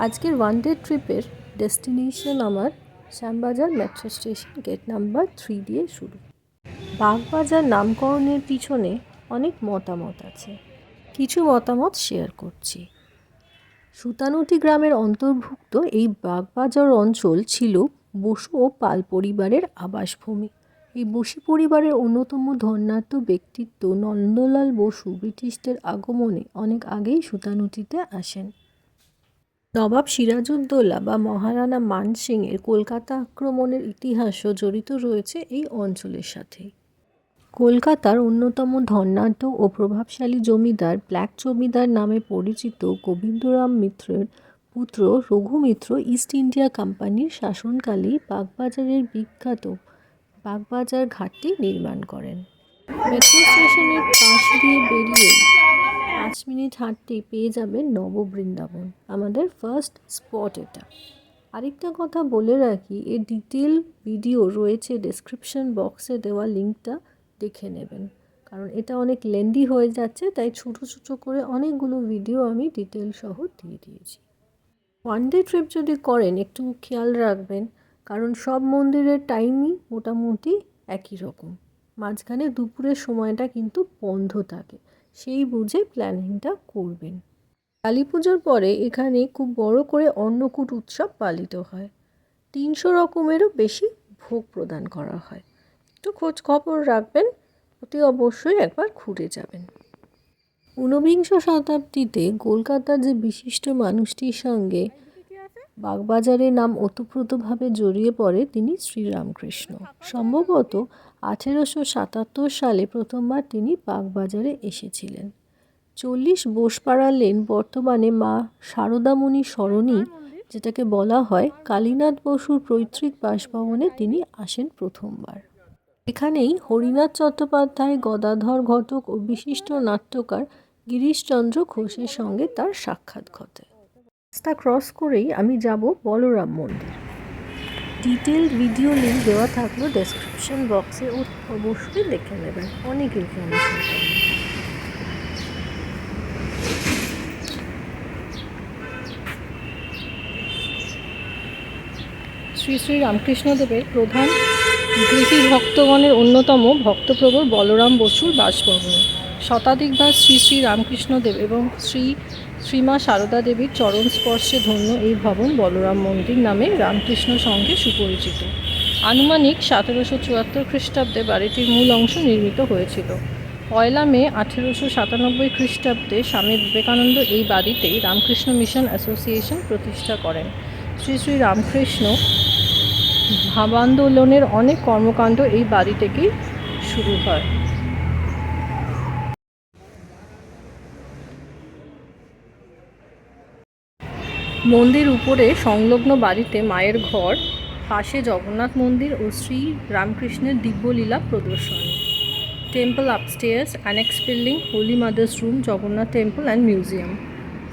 আজকের one day ট্রিপের destination আমার Shyambazar metro station gate number three দিয়ে শুরু। বাগবাজার নামকরণের পিছনে অনেক মতামত আছে। কিছু মতামত শেয়ার করছি। সুতানুটি গ্রামের অন্তর্ভুক্ত এই বাগবাজার অঞ্চল ছিল বসু ও পাল পরিবারের আবাসভূমি। এই বসু পরিবারের অন্যতম ধন্যাঢ্য ব্যক্তিত্ব নন্দলাল বসু ব্রিটিশদের আগমনে অনেক আগেই সুতানুটিতে আসেন। নবাব সিরাজউদ্দৌলা বা মহারানা মান সিংয়ের কলকাতা আক্রমণের ইতিহাসও জড়িত রয়েছে এই অঞ্চলের সাথে। কলকাতার অন্যতম ধন্যাঢ্য ও প্রভাবশালী জমিদার ব্ল্যাক জমিদার নামে পরিচিত গোবিন্দরাম মিত্রের পুত্র রঘু মিত্র ইস্ট ইন্ডিয়া কোম্পানির শাসনকালেই বাগবাজারের বিখ্যাত বাগবাজার ঘাটটি নির্মাণ করেন। মেট্রো স্টেশনের পাশ দিয়ে বেরিয়ে পাঁচ মিনিট হাঁটতেই পেয়ে যাবেন নববৃন্দাবন, আমাদের ফার্স্ট স্পট এটা। আরেকটা কথা বলে রাখি এর ডিটেল ভিডিও রয়েছে ডেসক্রিপশন বক্সে দেওয়া লিঙ্কটা দেখে নেবেন। কারণ এটা অনেক লেন্দি হয়ে যাচ্ছে, তাই ছোটো ছোটো করে অনেকগুলো ভিডিও আমি ডিটেল সহ দিয়ে দিয়েছি। ওয়ান ডে ট্রিপ যদি করেন, একটু খেয়াল রাখবেন, কারণ সব মন্দিরের টাইমই মোটামুটি একই রকম। মাঝখানে দুপুরের সময়টা কিন্তু বন্ধ থাকে। সেই বুঝে প্ল্যানিংটা করবেন। কালী পুজোর পরে এখানে খুব বড় করে অন্নকূট উৎসব পালিত হয়। তিনশো রকমেরও বেশি ভোগ প্রদান করা হয়। একটু খোঁজ খবর রাখবেন, অতি অবশ্যই একবার ঘুরে যাবেন। ঊনবিংশ শতাব্দীতে কলকাতার যে বিশিষ্ট মানুষটির সঙ্গে বাগবাজারের নাম ওতপ্রোতভাবে জড়িয়ে পড়ে তিনি শ্রীরামকৃষ্ণ। সম্ভবত আঠেরোশো সাতাত্তর সালে প্রথমবার তিনি বাগবাজারে এসেছিলেন। চল্লিশ বোসপাড়া লেন বর্তমানে মা শারদামণি সরণি, যেটাকে বলা হয় কালীনাথ বসুর পৈতৃক বাসভবনে তিনি আসেন প্রথমবার। এখানেই হরিনাথ চট্টোপাধ্যায়, গদাধর ঘটক ও বিশিষ্ট নাট্যকার গিরিশচন্দ্র ঘোষের সঙ্গে তার সাক্ষাৎ ঘটে। রাস্তা ক্রস করেই আমি যাব বলরাম মন্দির। ডিটেল ভিডিও লিঙ্ক দেওয়া থাকল ডেসক্রিপশন বক্সে ও অবশ্যই দেখে নেবেন। অনেক ইনফরমেশন শ্রী শ্রী রামকৃষ্ণদেবের প্রধান গৃহী ভক্তগণের অন্যতম ভক্তপ্রবর বলরাম বসুর বাসভবন। শতাধিকবার শ্রী শ্রী রামকৃষ্ণদেব এবং শ্রী শ্রীমা সারদা দেবীর চরণ স্পর্শে ধন্য এই ভবন বলরাম মন্দির নামে রামকৃষ্ণ সংঘে সুপরিচিত। আনুমানিক সতেরোশো চুয়াত্তর খ্রিস্টাব্দে বাড়িটির মূল অংশ নির্মিত হয়েছিল। পয়লা মে আঠেরোশো সাতানব্বই খ্রিস্টাব্দে স্বামী বিবেকানন্দ এই বাড়িতেই রামকৃষ্ণ মিশন অ্যাসোসিয়েশন প্রতিষ্ঠা করেন। শ্রী শ্রী রামকৃষ্ণ ভাবান্দোলনের অনেক কর্মকাণ্ড এই বাড়ি থেকেই শুরু হয়। মন্দির উপরে সংলগ্ন বাড়িতে মায়ের ঘর, পাশে জগন্নাথ মন্দির ও শ্রী রামকৃষ্ণের দিব্যলীলা প্রদর্শনী। Temple upstairs, annexe building, holy mother's room, Jagannath temple and museum.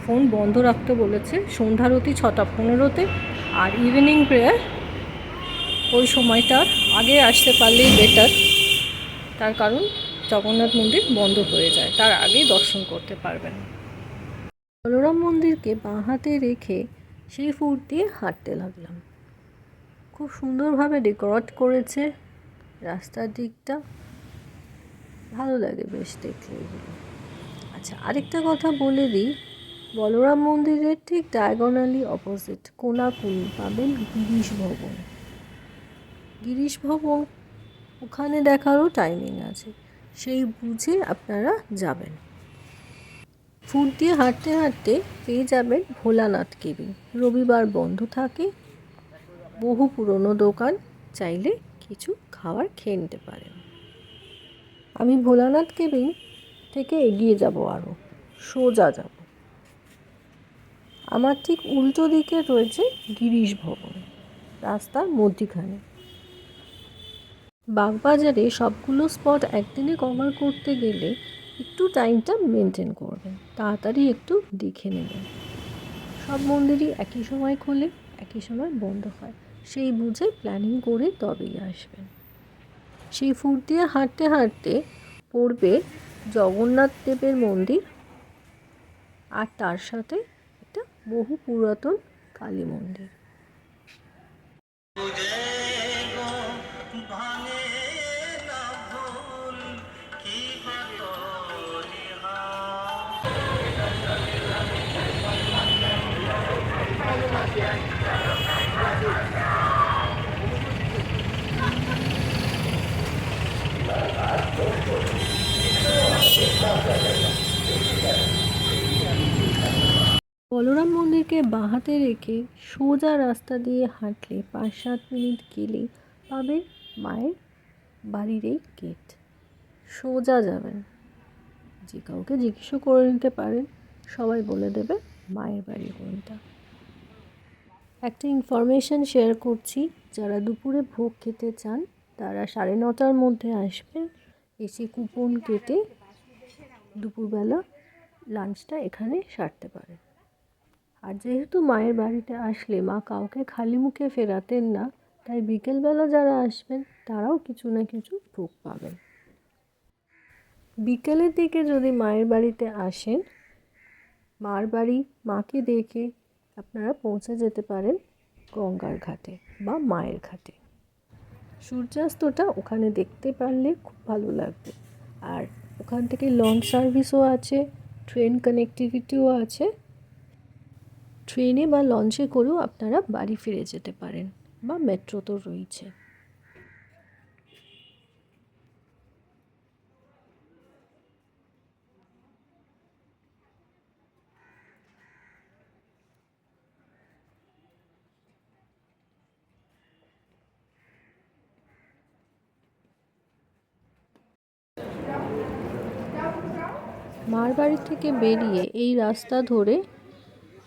Phone বন্ধ রাখতে বলেছে সন্ধ্যারতি ছটা পনেরোতে আর ইভিনিং প্রেয়ার ওই সময়টার আগে আসতে পারলেই বেটার তার কারণ জগন্নাথ মন্দির বন্ধ হয়ে যায়, তার আগেই দর্শন করতে পারবেন। বলরাম মন্দিরকে বাঁ হাতে রেখে সেই ফুট দিয়ে হাঁটতে লাগলাম। খুব সুন্দরভাবে ডেকোরেট করেছে রাস্তার দিকটা। ভালো লাগে বেশ দেখলে এগুলো। আচ্ছা আরেকটা কথা বলে দিই। বলরাম মন্দিরের ঠিক ডায়াগোনালি অপোজিট কোনাকুনি পাবেন গিরিশ ভবন। গিরিশ ভবন, ওখানে দেখারও টাইমিং আছে। সেই বুঝে আপনারা যাবেন। ফুট দিয়ে হাঁটতে হাঁটতে পেয়ে যাবেন ভোলানাথ কেবিন রবিবার বন্ধ থাকে। বহু পুরনো দোকান, চাইলে কিছু খাবার খেয়ে নিতে পারেন। আমি ভোলানাথ কেবিন থেকে এগিয়ে যাব আরও সোজা যাব। আমার ঠিক উল্টো দিকে রয়েছে গিরিশ ভবন, রাস্তার মধ্যিখানে। বাগবাজারে সবগুলো স্পট একদিনে কভার করতে গেলে একটু টাইমটা মেনটেন করবেন। তাড়াতাড়ি একটু দেখে নেবেন। সব মন্দিরই একই সময় খোলে, একই সময় বন্ধ হয়। সেই বুঝে প্ল্যানিং করে তবেই আসবেন। সেই ফুট দিয়ে হাঁটতে হাঁটতে পড়বে জগন্নাথ দেবের মন্দির আর তার সাথে একটা বহু পুরাতন কালী মন্দির। মন্দিরকে বাঁহাতে রেখে সোজা রাস্তা দিয়ে হাঁটলে পাঁচ সাত মিনিট গেলে পাবেন মায়ের বাড়ির এই গেট সোজা যাবেন যে কাউকে জিজ্ঞেসও করে নিতে পারেন, সবাই বলে দেবে মায়ের বাড়ি কোনটা একটা ইনফরমেশান শেয়ার করছি, যারা দুপুরে ভোগ খেতে চান, তারা সাড়ে নটার মধ্যে আসবেন, এসে কুপন কেটে দুপুরবেলা লাঞ্চটা এখানে সারতে পারেন। আর যেহেতু মায়ের বাড়িতে আসলে মা কাউকে খালি মুখে ফেরাতেন না, তাই বিকেলবেলা যারা আসবেন, তারাও কিছু না কিছু ভোগ পাবেন। বিকেলের দিকে যদি মায়ের বাড়িতে আসেন, মার বাড়ি মাকে দেখে আপনারা পৌঁছে যেতে পারেন গঙ্গার ঘাটে বা মায়ের ঘাটে। সূর্যাস্তটা ওখানে দেখতে পারলে খুব ভালো লাগবে। আর ওখান থেকে লঞ্চ সার্ভিসও আছে, ট্রেন কানেক্টিভিটিও আছে। ট্রেনে বা লঞ্চে করেও আপনারা বাড়ি ফিরে যেতে পারেন বা মেট্রো তো রয়েছে। মার বাড়ি থেকে বেরিয়ে এই রাস্তা ধরে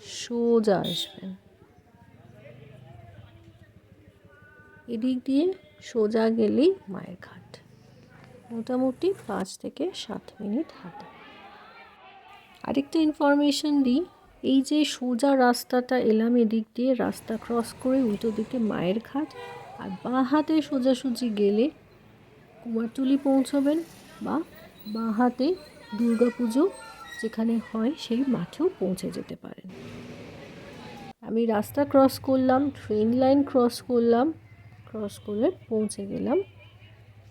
সোজা আসবেন। এদিক দিয়ে সোজা গেলেই মায়ের ঘাট। মোটামুটি পাঁচ থেকে সাত মিনিট হাঁটা। আরেকটা ইনফরমেশন দিই, এই যে সোজা রাস্তাটা এলাম এদিক দিয়ে, রাস্তা ক্রস করে উল্টো দিকে মায়ের ঘাট, আর বাঁ হাতে সোজাসুজি গেলে কুমারটুলি পৌঁছবেন বা বাঁ হাতে দুর্গাপুজো যেখানে হয় সেই মাঠেও পৌঁছে যেতে পারেন। আমি রাস্তা ক্রস করলাম ট্রেন লাইন ক্রস করলাম ক্রস করে পৌঁছে গেলাম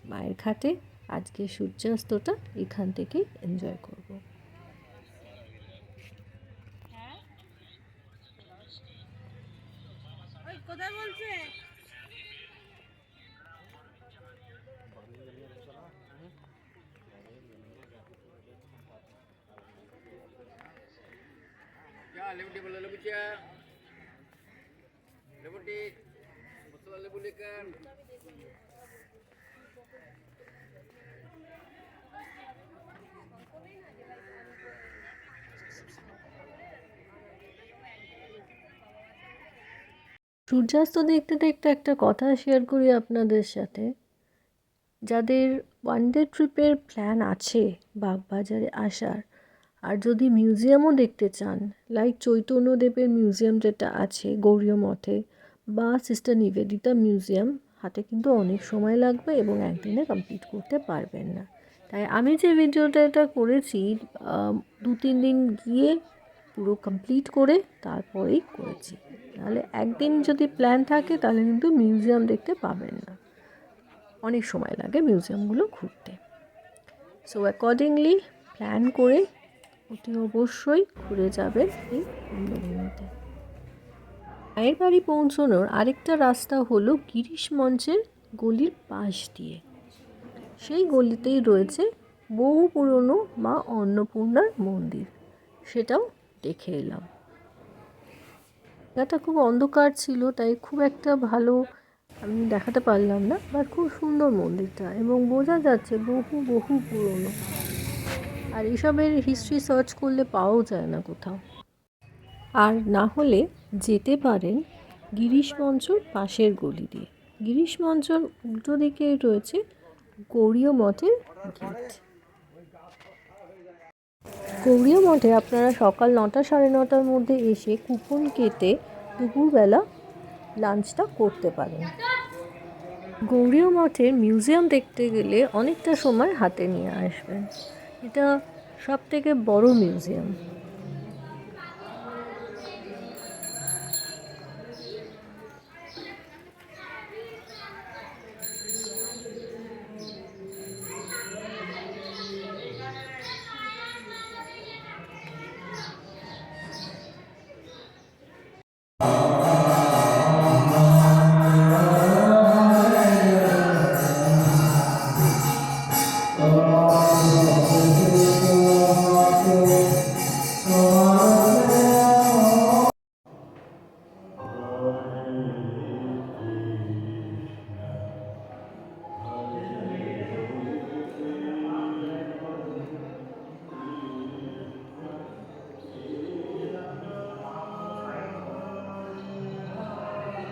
মায়ের ঘাটে। আজকে সূর্যাস্তটা এখান থেকে এনজয় করব। কোথায় বলছে? সূর্যাস্ত দেখতে দেখতে একটা কথা শেয়ার করি আপনাদের সাথে। যাদের ওয়ান ডে ট্রিপের প্ল্যান আছে বাগবাজারে আসার আর যদি মিউজিয়ামও দেখতে চান লাইক চৈতন্যদেবের মিউজিয়াম যেটা আছে, গৌরীয় মঠে, বা সিস্টার নিবেদিতা মিউজিয়াম হাতে কিন্তু অনেক সময় লাগবে এবং একদিনে কমপ্লিট করতে পারবেন না। তাই আমি যে ভিডিওটা এটা করেছি দু তিন দিন গিয়ে পুরো কমপ্লিট করে তারপরেই করেছি। নাহলে একদিন যদি প্ল্যান থাকে, তাহলে কিন্তু মিউজিয়াম দেখতে পাবেন না। অনেক সময় লাগে মিউজিয়ামগুলো ঘুরতে। সো অ্যাকর্ডিংলি প্ল্যান করে অতি অবশ্যই ঘুরে যাবেন এই কুম্ভভূমিতে মায়ের বাড়ি পৌঁছানোর আরেকটা রাস্তা হলো গিরিশ মঞ্চের গলির পাশ দিয়ে। সেই গলিতেই রয়েছে বহু পুরনো মা অন্নপূর্ণার মন্দির। সেটাও দেখে এলাম। জায়গাটা খুব অন্ধকার ছিল, তাই খুব একটা ভালো আমি দেখাতে পারলাম না, বাট খুব সুন্দর মন্দিরটা এবং বোঝা যাচ্ছে বহু বহু পুরনো। আর এসবের হিস্ট্রি সার্চ করলে পাওয়াও যায় না কোথাও। আর না হলে যেতে পারেন গিরিশ মঞ্চর পাশের গলি দিয়ে। গিরিশ মঞ্চর উল্টো দিকে রয়েছে গৌরীয় মঠের গেট। গৌরীয় মঠে আপনারা সকাল নটা সাড়ে নটার মধ্যে এসে কুপন কেটে দুপুরবেলা লাঞ্চটা করতে পারেন। গৌরীয় মঠের মিউজিয়াম দেখতে গেলে অনেকটা সময় হাতে নিয়ে আসবেন। এটা সব থেকে বড় মিউজিয়াম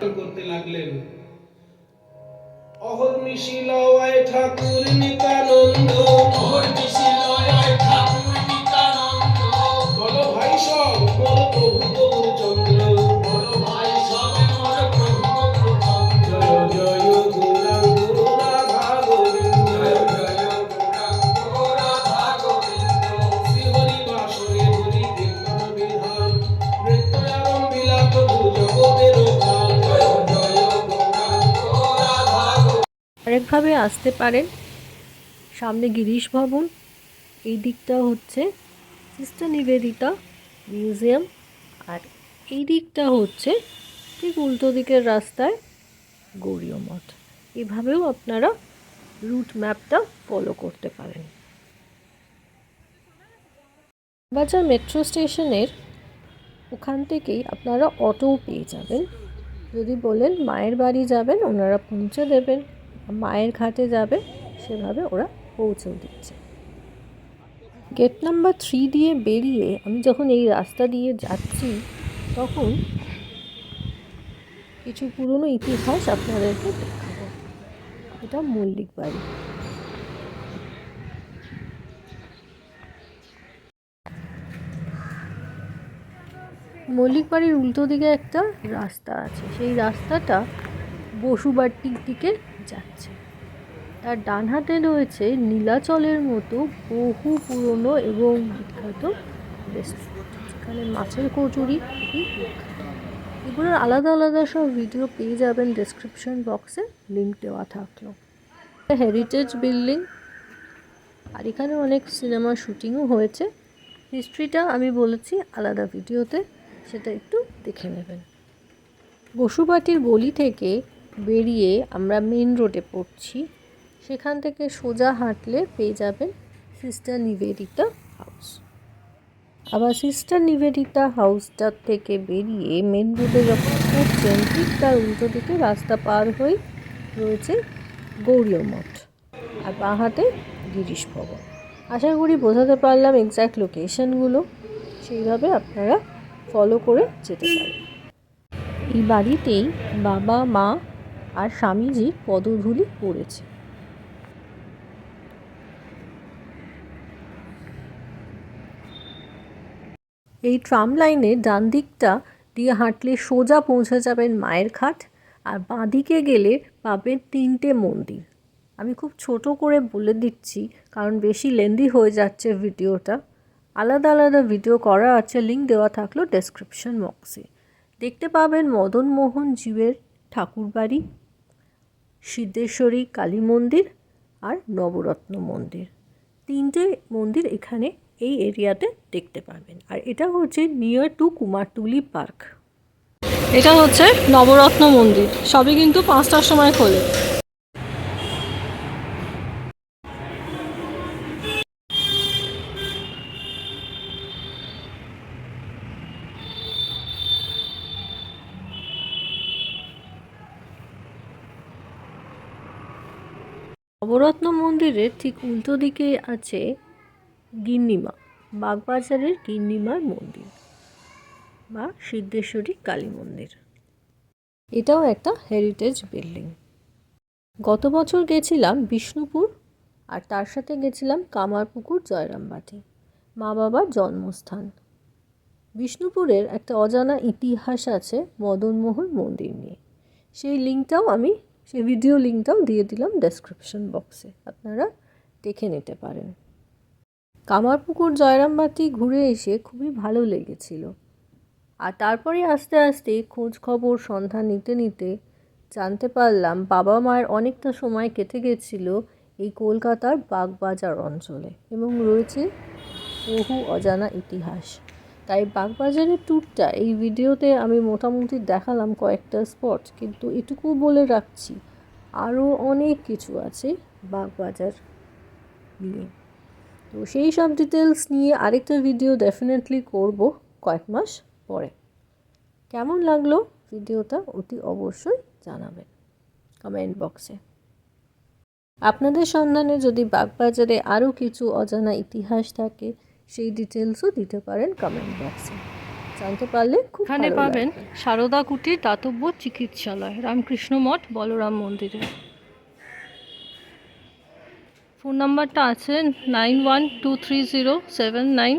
করতে লাগলেন। অহর্নিশীল ঠাকুর নিতানন্দ। বলো আরেকভাবে আসতে পারেন। সামনে গিরিশ ভবন, এই দিকটা হচ্ছে সিস্টার নিবেদিতা মিউজিয়াম, আর এই দিকটা হচ্ছে ঠিক উল্টো দিকের রাস্তায় গৌরীয় মঠ এভাবেও আপনারা রুট ম্যাপটা ফলো করতে পারেন। বাজার মেট্রো স্টেশনের ওখান থেকেই আপনারা অটোও পেয়ে যাবেন। যদি বলেন মায়ের বাড়ি যাবেন, ওনারা পৌঁছে দেবেন। মায়ের ঘাটে যাবে, সেভাবে ওরা পৌঁছেও দিচ্ছে। গেট নাম্বার থ্রি দিয়ে বেরিয়ে আমি যখন এই রাস্তা দিয়ে যাচ্ছি, তখন কিছু পুরনো ইতিহাস আপনাদেরকে দেখাবো। এটা মল্লিক বাড়ি। মল্লিক বাড়ির উল্টো দিকে একটা রাস্তা আছে। সেই রাস্তাটা বসুবাটির দিকে যাচ্ছে। তার ডান হাতে রয়েছে নীলাচলের মতো বহু পুরনো এবং বিখ্যাত রেস্টুরেন্ট মাছের কচুরি খুবই এগুলোর আলাদা আলাদা সব ভিডিও পেয়ে যাবেন ডেসক্রিপশন বক্সে লিঙ্ক দেওয়া থাকল। হেরিটেজ বিল্ডিং আর এখানে অনেক সিনেমা শুটিংও হয়েছে। হিস্ট্রিটা আমি বলেছি আলাদা ভিডিওতে সেটা একটু দেখে নেবেন। বসুবাটির গলি থেকে বেরিয়ে আমরা মেন রোডে পড়ছি। সেখান থেকে সোজা হাঁটলে পেয়ে যাবেন সিস্টার নিবেদিতা হাউস আবার সিস্টার নিবেদিতা হাউসটার থেকে বেরিয়ে মেন রোডে যখন পড়ছেন, ঠিক তার উল্টো দিকে রাস্তা পার হয়ে রয়েছে গৌরীয় মঠ আর বাঁ হাতে গিরিশ ভবন। আশা করি বোঝাতে পারলাম এক্স্যাক্ট লোকেশনগুলো সেইভাবে আপনারা ফলো করে যেতে পারেন। এই বাড়িতেই বাবা, মা আর স্বামীজির পদধূলি পড়েছে এই ট্রাম লাইনে ডান দিকটা দিয়ে হাঁটলে সোজা পৌঁছে যাবেন মায়ের ঘাট আর বাঁ দিকে গেলে পাবেন তিনটে মন্দির। আমি খুব ছোট করে বলে দিচ্ছি কারণ বেশি লেন্দি হয়ে যাচ্ছে ভিডিওটা। আলাদা আলাদা ভিডিও করা আছে লিঙ্ক দেওয়া থাকল ডেসক্রিপশন বক্সে দেখতে পাবেন মদন মোহন জীবের ঠাকুরবাড়ি। সিদ্ধেশ্বরী, কালী মন্দির আর নবরত্ন মন্দির। তিনটে মন্দির এখানে এই এরিয়াতে দেখতে পাবেন। আর এটা হচ্ছে নিয়ার টু কুমারটুলি পার্ক। এটা হচ্ছে নবরত্ন মন্দির। সবই কিন্তু পাঁচটার সময় খোলে। নবরত্ন মন্দিরের ঠিক উল্টো দিকে আছে গিন্নিমা, বাগবাজারের গিন্নিমার মন্দির বা সিদ্ধেশ্বরী কালী মন্দির। এটাও একটা হেরিটেজ বিল্ডিং গত বছর গেছিলাম বিষ্ণুপুর আর তার সাথে গেছিলাম কামারপুকুর জয়রামবাটি, মা বাবার জন্মস্থান। বিষ্ণুপুরের একটা অজানা ইতিহাস আছে মদনমোহন মন্দির নিয়ে। সেই লিঙ্কটাও আমি সেই ভিডিও লিঙ্কটাও দিয়ে দিলাম ডেসক্রিপশন বক্সে আপনারা দেখে নিতে পারেন। কামারপুকুর জয়রামবাটি ঘুরে এসে খুবই ভালো লেগেছিল। আর তারপরে আস্তে আস্তে খোঁজ খবর সন্ধান নিতে নিতে জানতে পারলাম বাবা মায়ের অনেকটা সময় কেটে গেছিল এই কলকাতার বাগবাজার অঞ্চলে এবং রয়েছে বহু অজানা ইতিহাস। তাই বাগবাজারের ট্যুরটা এই ভিডিওতে আমি মোটামুটি দেখালাম কয়েকটা স্পট কিন্তু এটুকু বলে রাখছি আরও অনেক কিছু আছে বাগবাজার নিয়ে। তো সেই সব ডিটেলস নিয়ে আরেকটা ভিডিও ডেফিনেটলি করব কয়েক মাস পরে। কেমন লাগল ভিডিওটা অতি অবশ্যই জানাবেন কমেন্ট বক্সে আপনাদের সন্ধানে যদি বাগবাজারে আরও কিছু অজানা ইতিহাস থাকে সেই ডিটেলসও দিতে পারেন কমেন্ট বক্সে জানতে পারলে খুব এখানে পাবেন। সারদা কুটির দাতব্য চিকিৎসালয় রামকৃষ্ণ মঠ বলরাম মন্দিরে। ফোন নাম্বারটা আছে nine one two three zero seven nine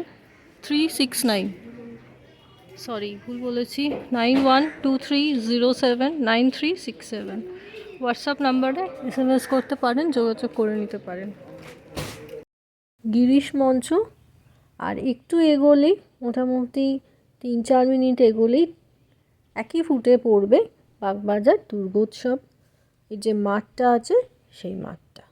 three six nine. Sorry ভুল বলেছি nine one two three zero seven nine three six seven. WhatsApp নাম্বারে এস এম এস করতে পারেন যোগাযোগ করে নিতে পারেন। গিরিশ মঞ্চ আর একটু এগোলেই মোটামুটি তিন চার মিনিট এগোলেই একই ফুটে পড়বে বাগবাজার দুর্গোৎসব। এই যে মাঠটা আছে, সেই মাঠটা।